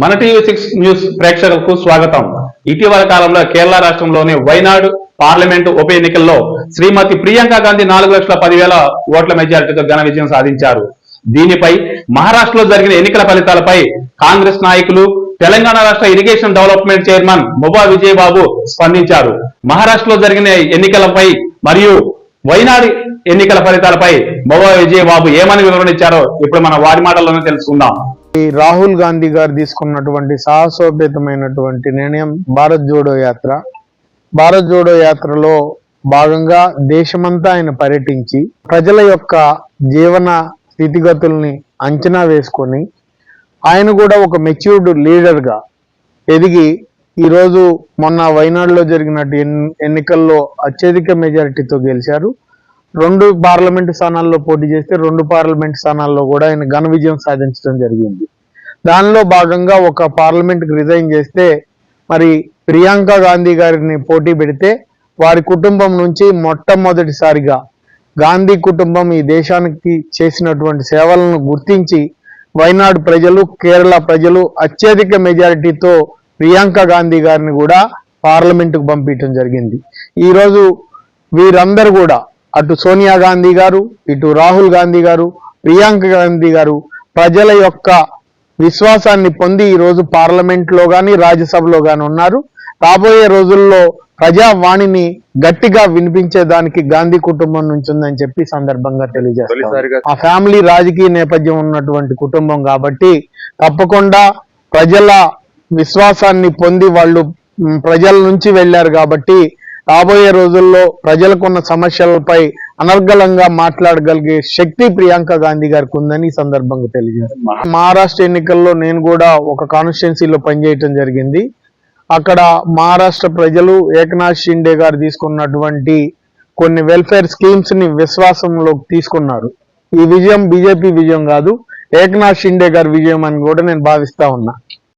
మన TV six news ప్రేక్షకులకు స్వాగతం. ఇటీవల కాలంలో కేరళ రాష్ట్రంలోని వైనాడు పార్లమెంటు ఉప ఎన్నికల్లో శ్రీమతి ప్రియాంక గాంధీ నాలుగు లక్షల పదివేల ఓట్ల మెజారిటీతో ఘన విజయం సాధించారు. దీనిపై మహారాష్ట్రలో జరిగిన ఎన్నికల ఫలితాలపై కాంగ్రెస్ నాయకులు తెలంగాణ రాష్ట్ర ఇరిగేషన్ డెవలప్మెంట్ చైర్మన్ ముబా విజయబాబు స్పందించారు. మహారాష్ట్రలో జరిగిన ఎన్నికలపై మరియు వైనాడు ఎన్నికల ఫలితాలపై ముబా విజయబాబు ఏమని వివరణ ఇచ్చారో ఇప్పుడు మన వారి మాటల్లోనే తెలుసుకుందాం. ఈ రాహుల్ గాంధీ గారు తీసుకున్నటువంటి సాహసోపేతమైనటువంటి నిర్ణయం భారత్ జోడో యాత్ర. భారత్ జోడో యాత్రలో భాగంగా దేశమంతా ఆయన పర్యటించి ప్రజల యొక్క జీవన స్థితిగతుల్ని అంచనా వేసుకొని ఆయన కూడా ఒక మెచ్యూర్డ్ లీడర్గా ఎదిగి ఈరోజు మొన్న వైనాడులో జరిగినట్టు ఎన్- ఎన్నికల్లో అత్యధిక మెజారిటీతో గెలిచారు. రెండు పార్లమెంటు స్థానాల్లో పోటీ చేస్తే రెండు పార్లమెంట్ స్థానాల్లో కూడా ఆయన ఘన విజయం సాధించడం జరిగింది. దానిలో భాగంగా ఒక పార్లమెంట్కి రిజైన్ చేస్తే మరి ప్రియాంక గాంధీ గారిని పోటీ పెడితే వారి కుటుంబం నుంచి మొట్టమొదటిసారిగా గాంధీ కుటుంబం ఈ దేశానికి చేసినటువంటి సేవలను గుర్తించి వైనాడు ప్రజలు కేరళ ప్రజలు అత్యధిక మెజారిటీతో ప్రియాంక గాంధీ గారిని కూడా పార్లమెంటుకు పంపించడం జరిగింది. ఈరోజు వీరందరూ కూడా అటు సోనియా గాంధీ గారు ఇటు రాహుల్ గాంధీ గారు ప్రియాంక గాంధీ గారు ప్రజల యొక్క విశ్వాసాన్ని పొంది ఈ రోజు పార్లమెంట్లో గాని రాజ్యసభలో గాని ఉన్నారు. రాబోయే రోజుల్లో ప్రజావాణిని గట్టిగా వినిపించేదానికి గాంధీ కుటుంబం నుంచి ఉందని చెప్పి సందర్భంగా తెలియజేస్తారు ఆ ఫ్యామిలీ రాజకీయ నేపథ్యం ఉన్నటువంటి కుటుంబం కాబట్టి తప్పకుండా ప్రజల విశ్వాసాన్ని పొంది వాళ్ళు ప్రజల నుంచి వెళ్ళారు కాబట్టి రాబోయే రోజుల్లో ప్రజలకున్న సమస్యలపై అనర్గళంగా మాట్లాడగలిగే శక్తి ప్రియాంక గాంధీ గారికి ఉందని ఈ సందర్భంగా తెలియజేస్తారు మహారాష్ట్ర ఎన్నికల్లో నేను కూడా ఒక కాన్స్టిట్యున్సీలో పనిచేయటం జరిగింది. అక్కడ మహారాష్ట్ర ప్రజలు ఏకనాథ్ షిండే గారు తీసుకున్నటువంటి కొన్ని వెల్ఫేర్ స్కీమ్స్ని విశ్వాసంలోకి తీసుకున్నారు. ఈ విజయం బీజేపీ విజయం కాదు ఏకనాథ్ షిండే గారి విజయం అని కూడా నేను భావిస్తా ఉన్నా.